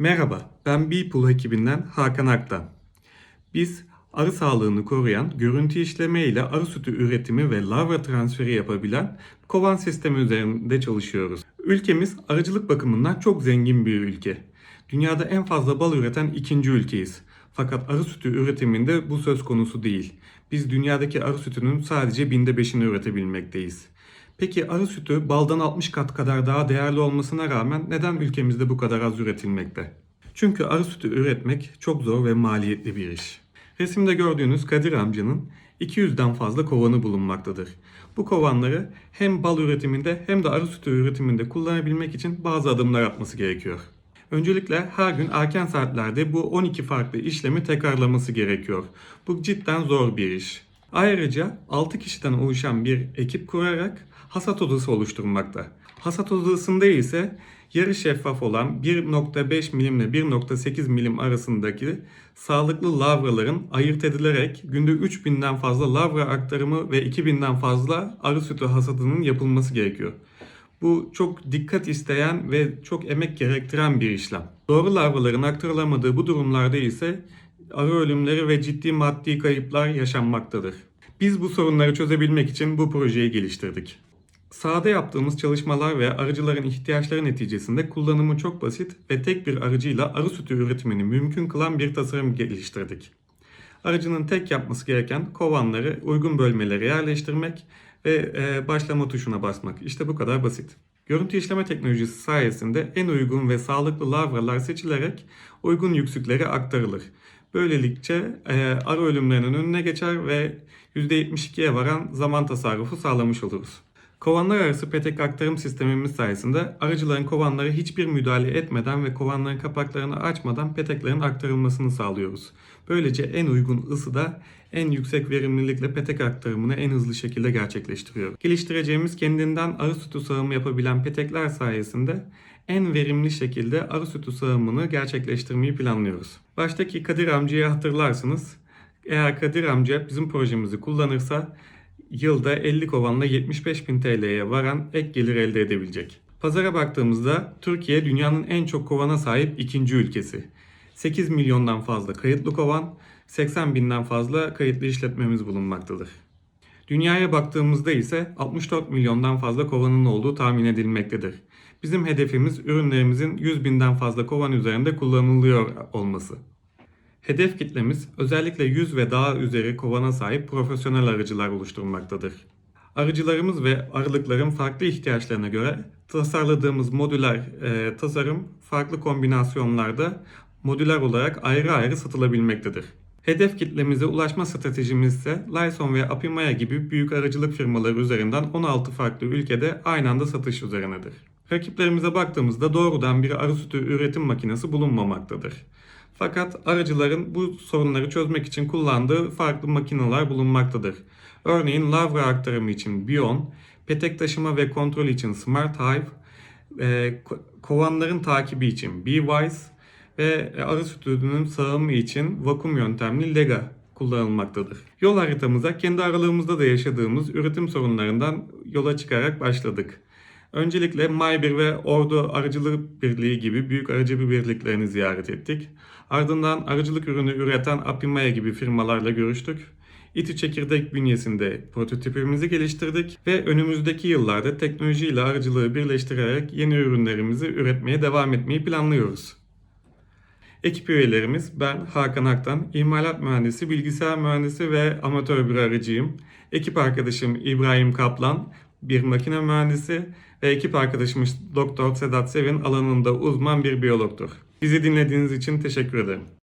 Merhaba, ben Beeple ekibinden Hakan Aktan. Biz arı sağlığını koruyan, görüntü işleme ile arı sütü üretimi ve larva transferi yapabilen kovan sistemi üzerinde çalışıyoruz. Ülkemiz arıcılık bakımından çok zengin bir ülke. Dünyada en fazla bal üreten ikinci ülkeyiz. Fakat arı sütü üretiminde bu söz konusu değil. Biz dünyadaki arı sütünün sadece binde beşini üretebilmekteyiz. Peki arı sütü baldan 60 kat kadar daha değerli olmasına rağmen neden ülkemizde bu kadar az üretilmekte? Çünkü arı sütü üretmek çok zor ve maliyetli bir iş. Resimde gördüğünüz Kadir amcanın 200'den fazla kovanı bulunmaktadır. Bu kovanları hem bal üretiminde hem de arı sütü üretiminde kullanabilmek için bazı adımlar atması gerekiyor. Öncelikle her gün erken saatlerde bu 12 farklı işlemi tekrarlaması gerekiyor. Bu cidden zor bir iş. Ayrıca 6 kişiden oluşan bir ekip kurarak hasat odası oluşturmakta. Hasat odasında ise yarı şeffaf olan 1.5 milim ile 1.8 milim arasındaki sağlıklı lavraların ayırt edilerek günde 3000'den fazla lavra aktarımı ve 2000'den fazla arı sütü hasadının yapılması gerekiyor. Bu çok dikkat isteyen ve çok emek gerektiren bir işlem. Doğru larvaların aktarılamadığı bu durumlarda ise arı ölümleri ve ciddi maddi kayıplar yaşanmaktadır. Biz bu sorunları çözebilmek için bu projeyi geliştirdik. Sahada yaptığımız çalışmalar ve arıcıların ihtiyaçları neticesinde kullanımı çok basit ve tek bir arıcıyla arı sütü üretimini mümkün kılan bir tasarım geliştirdik. Arıcının tek yapması gereken kovanları uygun bölmelere yerleştirmek ve e, başlama tuşuna basmak. İşte bu kadar basit. Görüntü işleme teknolojisi sayesinde en uygun ve sağlıklı lavralar seçilerek uygun yüksüklere aktarılır. Böylelikle e, arı ölümlerinin önüne geçer ve %72'ye varan zaman tasarrufu sağlamış oluruz. Kovanlar arası petek aktarım sistemimiz sayesinde arıcıların kovanlara hiçbir müdahale etmeden ve kovanların kapaklarını açmadan peteklerin aktarılmasını sağlıyoruz. Böylece en uygun ısıda en yüksek verimlilikle petek aktarımını en hızlı şekilde gerçekleştiriyor. Geliştireceğimiz kendinden arı sütü sağımı yapabilen petekler sayesinde en verimli şekilde arı sütü sağımını gerçekleştirmeyi planlıyoruz. Baştaki Kadir amcayı hatırlarsınız. Eğer Kadir amca bizim projemizi kullanırsa yılda 50 kovanla 75 bin TL'ye varan ek gelir elde edebilecek. Pazara baktığımızda Türkiye dünyanın en çok kovana sahip ikinci ülkesi. 8 milyondan fazla kayıtlı kovan, 80 binden fazla kayıtlı işletmemiz bulunmaktadır. Dünyaya baktığımızda ise 64 milyondan fazla kovanın olduğu tahmin edilmektedir. Bizim hedefimiz ürünlerimizin 100 binden fazla kovan üzerinde kullanılıyor olması. Hedef kitlemiz özellikle 100 ve daha üzeri kovana sahip profesyonel arıcılar oluşturmaktadır. Arıcılarımız ve arılıkların farklı ihtiyaçlarına göre tasarladığımız modüler e, tasarım farklı kombinasyonlarda modüler olarak ayrı ayrı satılabilmektedir. Hedef kitlemize ulaşma stratejimiz ise Lyson ve Apimaya gibi büyük arıcılık firmaları üzerinden 16 farklı ülkede aynı anda satış üzerinedir. Rakiplerimize baktığımızda doğrudan bir arı sütü üretim makinesi bulunmamaktadır. Fakat arıcıların bu sorunları çözmek için kullandığı farklı makineler bulunmaktadır. Örneğin lavra aktarımı için Bion, petek taşıma ve kontrol için Smart Hive, e, kovanların takibi için Beewise ve arı sütünün sağımı için vakum yöntemli Lega kullanılmaktadır. Yol haritamıza kendi aralığımızda da yaşadığımız üretim sorunlarından yola çıkarak başladık. Öncelikle May1 ve Ordu Arıcılık Birliği gibi büyük arıcı birliklerini ziyaret ettik. Ardından arıcılık ürünü üreten Apimaya gibi firmalarla görüştük. İTÜ Çekirdek bünyesinde prototipimizi geliştirdik ve önümüzdeki yıllarda teknolojiyle arıcılığı birleştirerek yeni ürünlerimizi üretmeye devam etmeyi planlıyoruz. Ekip üyelerimiz ben Hakan Aktan, imalat mühendisi, bilgisayar mühendisi ve amatör bir arıcıyım. Ekip arkadaşım İbrahim Kaplan, bir makine mühendisi ve ekip arkadaşımız Doktor Sedat Sevin alanında uzman bir biyologtur. Bizi dinlediğiniz için teşekkür ederim.